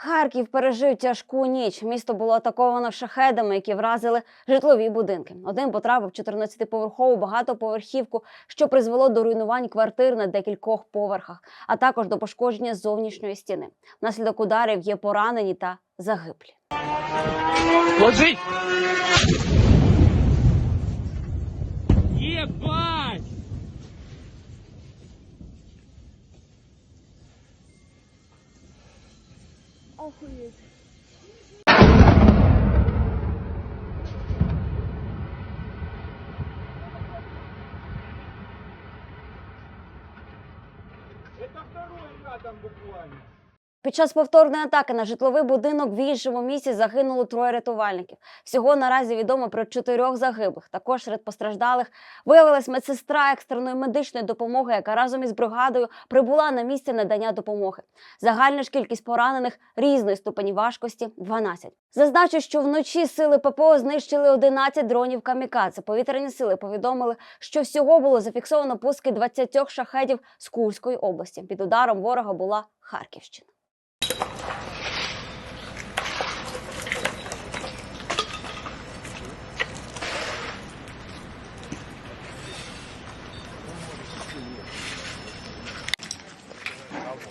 Харків пережив тяжку ніч. Місто було атаковано шахедами, які вразили житлові будинки. Один потрапив в 14-поверхову багатоповерхівку, що призвело до руйнувань квартир на декількох поверхах, а також до пошкодження зовнішньої стіни. Внаслідок ударів є поранені та загиблі. Ложить! Это второй рядом буквально. Під час повторної атаки на житловий будинок в іншому місці загинуло троє рятувальників. Всього наразі відомо про чотирьох загиблих. Також серед постраждалих виявилась медсестра екстреної медичної допомоги, яка разом із бригадою прибула на місце надання допомоги. Загальна ж кількість поранених різної ступені важкості 12. Зазначу, що вночі сили ППО знищили 11 дронів камікадзе. Повітряні сили повідомили, що всього було зафіксовано пуски 20 шахедів з Курської області. Під ударом ворога була Харківщина.